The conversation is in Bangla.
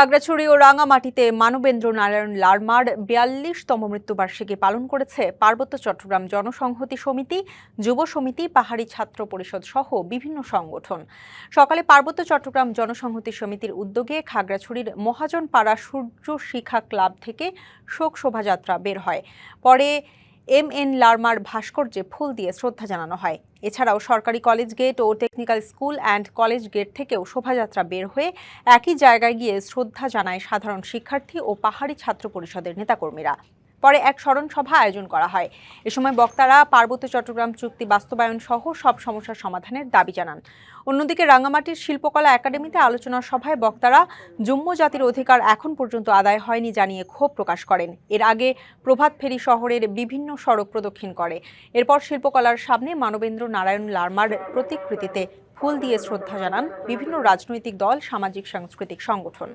খাগড়াছড়ি ও রাঙামাটিতে মানবেন্দ্র নারায়ণ লারমার বিয়াল্লিশতম মৃত্যুবার্ষিকী পালন করেছে পার্বত্য চট্টগ্রাম জনসংহতি সমিতি, যুব সমিতি, পাহাড়ি ছাত্র পরিষদ সহ বিভিন্ন সংগঠন। সকালে পার্বত্য চট্টগ্রাম জনসংহতি সমিতির উদ্যোগে খাগড়াছড়ির মহাজনপাড়া সূর্য শিখা ক্লাব থেকে শোক শোভাযাত্রা বের হয়। পরে এম এন লার্মার ভাস্কর্যে ফুল দিয়ে শ্রদ্ধা জানানো হয়। এছাড়াও সরকারি college gate O technical school and college gate থেকেও শোভাযাত্রা বের হয়ে একই জায়গায় গিয়ে শ্রদ্ধা জানায় সাধারণ শিক্ষার্থী ও পাহাড়ি ছাত্র পরিষদের নেতাকর্মীরা। পরে এক স্মরণ সভা আয়োজন করা হয়। এ সময় বক্তারা পার্বত্য চট্টগ্রাম চুক্তি বাস্তবায়ন সহ সব সমস্যার সমাধানের দাবি জানান। অন্যদিকে রাঙামাটির শিল্পকলা একাডেমিতে আলোচনা সভায় বক্তারা জুম্ম জাতির অধিকার এখন পর্যন্ত আদায় হয়নি জানিয়ে ক্ষোভ প্রকাশ করেন। এর আগে প্রভাত ফেরি শহরের বিভিন্ন সড়ক প্রদক্ষিণ করে। এরপর শিল্পকলার সামনে মানবেন্দ্র নারায়ণ লার্মার প্রতিকৃতিতে ফুল দিয়ে শ্রদ্ধা জানান বিভিন্ন রাজনৈতিক দল, সামাজিক, সাংস্কৃতিক সংগঠন।